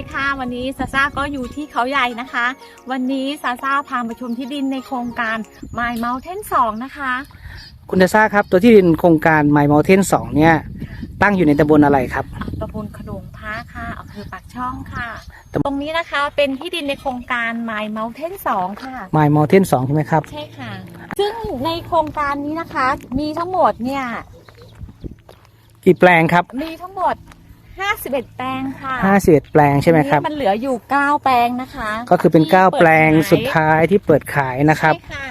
ดีค่ะ วันนี้ซาซ่าก็อยู่ที่เขาใหญ่นะคะ วันนี้ซาซ่าพามาชมที่ดินในโครงการ My Mountain 2 นะคะ คุณเดซ่าครับ ตัวที่ดินโครงการ My Mountain 2 เนี่ย ตั้งอยู่ในตำบลอะไรครับอ่าตำบลขนงพระค่ะอำเภอปากช่องค่ะตำตรงนี้นะคะเป็นที่ดินในโครงการ My Mountain 2 ค่ะ My Mountain 2 ใช่ไหมครับ ใช่ค่ะ ซึ่งในโครงการนี้นะคะ มีทั้งหมดเนี่ย กี่แปลงครับ มีทั้งหมด 51แปลงค่ะ51แปลงใช่ไหมครับทีนี้มันเหลืออยู่9แปลงนะคะ ก็คือเป็นที่9แปลงเปิขายสุดท้ายที่เปิดขายนะครับใช่ค่ะ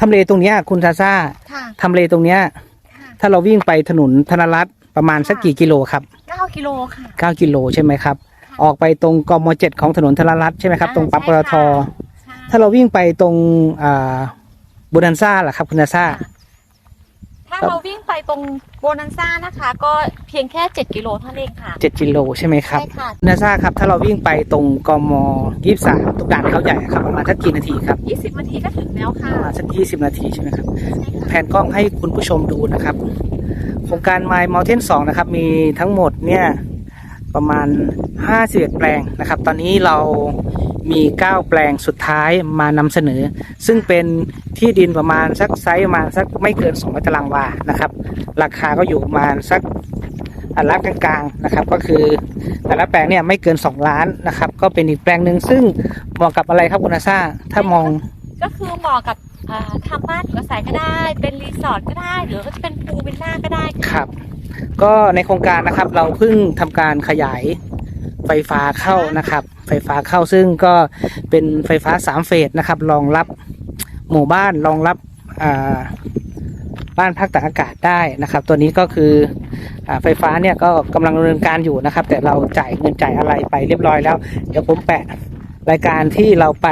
ทำเลตรงเนี้ยคุณซาซ่าค่ะทำเลตรงเนี้ยค่ะถ้าเราวิ่งไปถนนธนรัตน์ประมาณสักกี่กิโลครับ9กิโลค่ะ9กิโลใช่ไหมครับ ออกไปตรงกม7ของถนนธนรัตน์ใช่ไหมครับ ตรงปั๊มปตทใช่ถ้าเราวิ่งไปตรงอ่าบูนันซ่าล่ะครับคุณซาซ่า ถ้าเราวิ่งไปตรงโบนันซ่านะคะ ก็เพียงแค่ 7 กิโลเท่านั้นเองค่ะ 7กิโลใช่ไหมครับใช่ค่ะ นาซาครับ ถ้าเราวิ่งไปตรงกมยี่สามตรงด่านเขาใหญ่ครับ ประมาณสักกี่นาทีครับ 20นาทีก็ถึงแล้วค่ะประมาณสักยี่สิบนาทีใช่ไหมครับ ใช่ค่ะ แผนกล้องให้คุณผู้ชมดูนะครับ โครงการ My Mountain 2 นะครับ มีทั้งหมดเนี่ยประมาณ 51 แปลงนะครับ ตอนนี้เรา มี 9 แปลงสุดท้ายมานำเสนอ ซึ่งเป็นที่ดินประมาณสักไซส์ประมาณสักไม่เกิน2ตารางวานะครับ ราคาก็อยู่ประมาณสักอันละกลางๆนะครับ ก็คือแต่ละแปลงเนี่ยไม่เกิน 2 ล้านนะครับ ก็เป็นอีกแปลงหนึ่งซึ่งเหมาะกับอะไรครับคุณอาซาถ้ามองก็คือเหมาะกับอ่าทำบ้านอยู่อาศัยก็ได้ เป็นรีสอร์ทก็ได้ หรือว่าจะเป็นพูลเป็นหน้าก็ได้ครับ ก็ในโครงการนะครับเราเพิ่งทำการขยายไฟฟ้าเข้านะครับไฟฟ้าเข้าซึ่งก็เป็นไฟฟ้าสามเฟสนะครับรองรับหมู่บ้านรองรับบ้านพักตากอากาศได้นะครับ ตัวนี้ก็คืออไฟฟ้าเนี่ยก็กำลังดำเนินการอยู่นะครับ แต่เราจ่ายเงินจ่ายอะไรไปเรียบร้อยแล้ว เดี๋ยวผมแปะรายการที่เราไป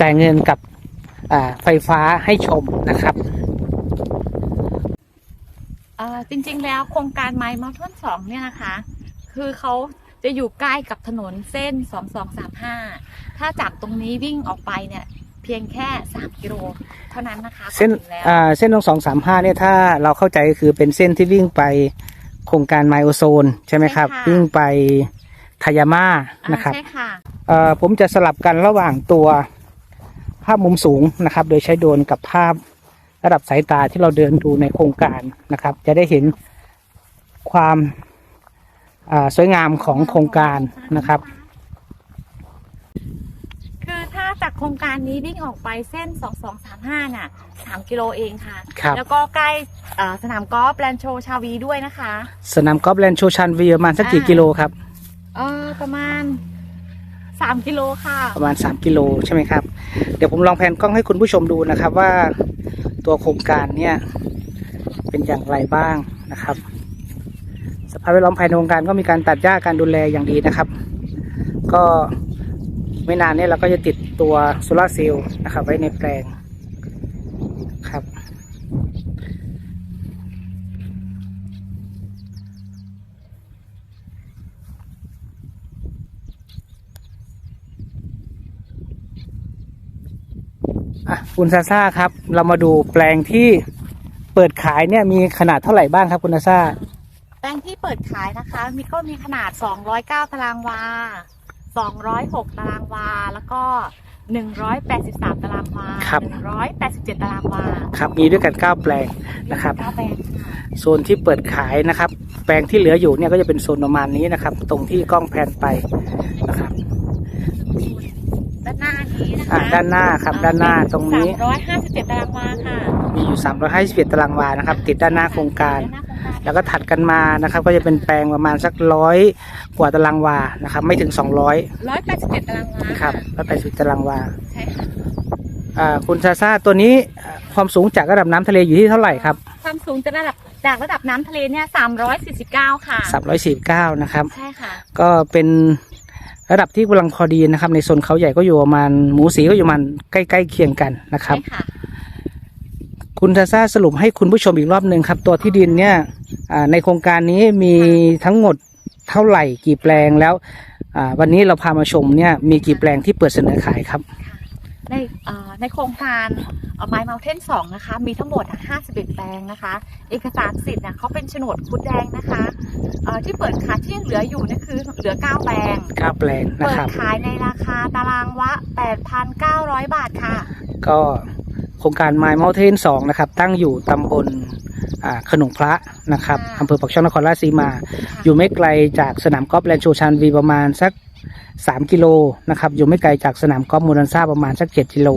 จ่ายเงินกับไฟฟ้าให้ชมนะครับจริงๆแล้วโครงการไม้มาท่อนสองเนี่ยนะคะ คือเขา จะอยู่ใกล้กับถนนเส้น 2235 ถ้าจากตรงนี้วิ่งออกไปเนี่ยเพียงแค่ 3 กิโลเท่านั้นนะคะเส้นก็ถึงแล้วอ่าเส้นตรงสองสามห้าเนี่ยถ้าเราเข้าใจก็คือเป็นเส้นที่วิ่งไปโครงการไมโอโซนใช่ไหมครับ วิ่งไปทายาม่าอ่านะครับ ใช่ค่ะ เอ่อผมจะสลับกันระหว่างตัวภาพมุมสูงนะครับ โดยใช้โดรนกับภาพระดับสายตาที่เราเดินดูในโครงการนะครับ จะได้เห็นความอ่า สวยงามของโครงการนะครับ คือถ้าจากโครงการนี้วิ่งออกไปเส้น 2235 น่ะ 3 กิโลเองค่ะ ครับแล้วก็ใกล้อ่าสนามกอล์ฟแลนด์โชว์ชาวีด้วยนะคะ สนามกอล์ฟแลนด์โชชันวีประมาณสักกี่อ่ากิโลครับ เออประมาณ 3 กิโลค่ะ ประมาณ 3 กิโลใช่ไหมครับ เดี๋ยวผมลองแผนกล้องให้คุณผู้ชมดูนะครับว่าตัวโครงการเนี่ยเป็นอย่างไรบ้างนะครับ สภาพแวดล้อมภายในโครงการก็มีการตัดหญ้าการดูแลอย่างดีนะครับ ก็ไม่นานเนี่ยเราก็จะติดตัวโซลาร์เซลล์นะครับ ไว้ในแปลงครับ อะคุณซาซ่าครับ เรามาดูแปลงที่เปิดขายเนี่ยมีขนาดเท่าไหร่บ้างครับคุณซาซ่า ปลงที่เปิดขายนะคะ มีก็มีขนาด 209 ตารางวา 206 ตารางวา แล้วก็ 183 ตารางวา187 ตารางวาครับ มีด้วยกัน 9 แปลงนะครับ เก้าแปลงค่ะโซนที่เปิดขายนะครับ แปลงที่เหลืออยู่เนี่ยก็จะเป็นโซนประมาณนี้นะครับ ตรงที่กล้องแพนไปนะครับ ด้านหน้านี้นะคะอะด้านหน้าครับด้านหน้าตรงนี้ 357 ตารางวาค่ะมีอยู่ 351ตารางวานะครับ ติดด้านหน้าโครงการด้านหน้าโครงการ แล้วก็ถัดกันมานะครับ ก็จะเป็นแปลงประมาณสักร้อยกว่าตารางวานะครับ ไม่ถึง 200 187ตารางวาครับแล้วไปสุดตารางวาใช่ค่ะ อ่าคุณซาซ่าตัวนี้อ่าความสูงจากระดับน้ำทะเลอยู่ที่เท่าไหร่ครับ ความสูงจากระดับจากระดับน้ำทะเลเนี่ย349ค่ะ 349 นะครับ ใช่ค่ะ ก็เป็นระดับที่กำลังพอดีนะครับ ในโซนเขาใหญ่ก็อยู่ประมาณหมูสีก็อยู่ประมาณใกล้ๆเคียงกันนะครับ ใช่ค่ะ คุณซาซ่าสรุปให้คุณผู้ชมอีกรอบหนึ่งครับ ตัวที่ดินเนี่ยอ่าในโครงการนี้มีทั้งหมดเท่าไหร่กี่แปลงแล้วอ่าวันนี้เราพามาชมเนี่ยมีกี่แปลงที่เปิดเสนอขายครับ ในเอ่อในโครงการไม้เมาเทนสองนะคะมีทั้งหมดอะ51 แปลงนะคะ เอกสารสิทธิ์เนี่ยเขาเป็นโฉนดคุดแดงนะคะเอ่อที่เปิดขายที่ยังเหลืออยู่เนี่ยคือเหลือ 9 แปลงก้าแปลงนะเปิคดรับขายในราคาตารางวะ 8,900 บาทค่ะ ก็โครงการ My Mountain 2นะครับ ตั้งอยู่ตำบลอ่าขนงพระนะครับค่ะอำเภอปักช่องนครราชสีมา อยู่ไม่ไกลจากสนามกอล์ฟแลนด์โชชันวีประมาณสัก 3 กิโลนะครับ อยู่ไม่ไกลจากสนามกอล์ฟมูรันซ่าประมาณสัก 7 กิโล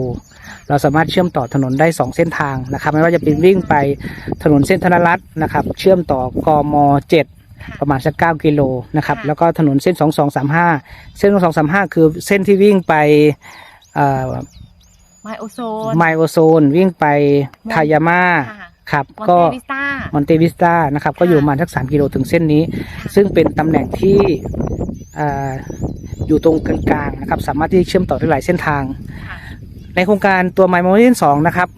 เราสามารถเชื่อมต่อถนนได้ 2 เส้นทางนะครับ ไม่ว่าจะเป็นวิ่งไปถนนเส้นธนรัตน์นะครับ เชื่อมต่อกม 7ประมาณสัก 9 กิโลนะครับค่ะแล้วก็ถนนเส้น 2235 เส้น 2235 คือเส้นที่วิ่งไปเอ่อ ไมโอโซน ไมโอโซนวิ่งไปทายาม่าค่ะครับมอนก็เตวิสตา มอนเตวิสตานะครับก็ค่ะอยู่ประมาณสักสามกิโลถึงเส้นนี้ ซึ่งเป็นตำแหน่งที่อ่าอยู่ตรงกลางๆนะครับสามารถที่เชื่อมต่อได้หลายเส้นทาง ค่ะ ในโครงการตัว My m o u n t a i n 2นะครับ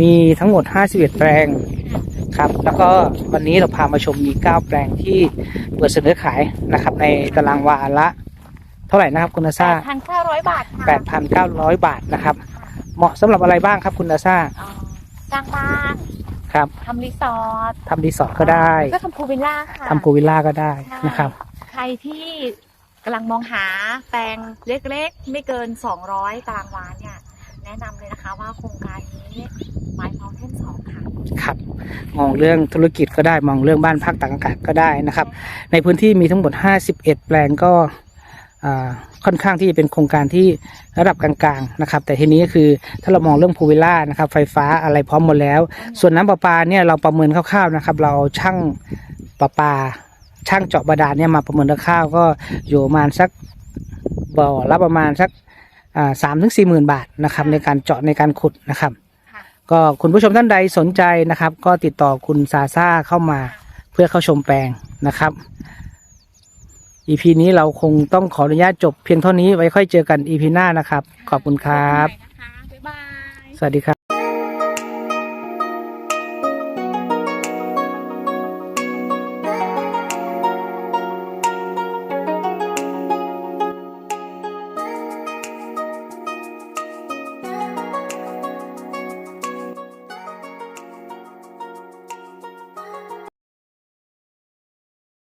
มีทั้งหมด 51 แปลงครับแล้วก็วันนี้เราพามาชมมี 9 แปลงที่เปิดเสนอขายนะครับในตารางวาละ เท่าไหร่นะครับคุณนาซา8,900บาทค่ะ 8,900 บาทนะครับ เหมาะสำหรับอะไรบ้างครับคุณนาซาเอ่อสร้างบ้านครับทำรีสอร์ททำรีสอร์ทก็ได้ก็ทำพูลวิลล่าค่ะ ทำพูลวิลล่าก็ได้นะครับใครที่กำลังมองหาแปลงเล็กๆ ไม่เกิน 200 ตารางวาเนี่ย แนะนำเลยนะคะว่าโครงการนี้ไม้เมาเทนสองค่ะ ครับ มองเรื่องธุรกิจก็ได้มองเรื่องบ้านพักต่างอากาศก็ได้นะครับ ในพื้นที่มีทั้งหมด 51 แปลงก็อ่า ค่อนข้างที่จะเป็นโครงการที่ระดับกลางๆนะครับ แต่ทีนี้ก็คือถ้าเรามองเรื่องพูวิลล่านะครับไฟฟ้าอะไรพร้อมหมดแล้ว ส่วนน้ำประปาเนี่ยเราประเมินคร่าวๆนะครับ เราช่างประปา ช่างเจาะบาดาลเนี่ยมาประเมินคร่าวๆก็อยู่ประมาณสักบ่อละประมาณสักสามถึงสี่หมื่นบาทนะครับในการเจาะในการขุดนะครับค่ะก็คุณผู้ชมท่านใดสนใจนะครับ ก็ติดต่อคุณซาซ่าเข้ามาเพื่อเข้าชมแปลงนะครับ EP นี้เราคงต้องขออนุญาตจบเพียงเท่านี้ไว้ค่อยเจอกัน EP หน้านะครับ ขอบคุณครับ บ๊ายบาย สวัสดีครับ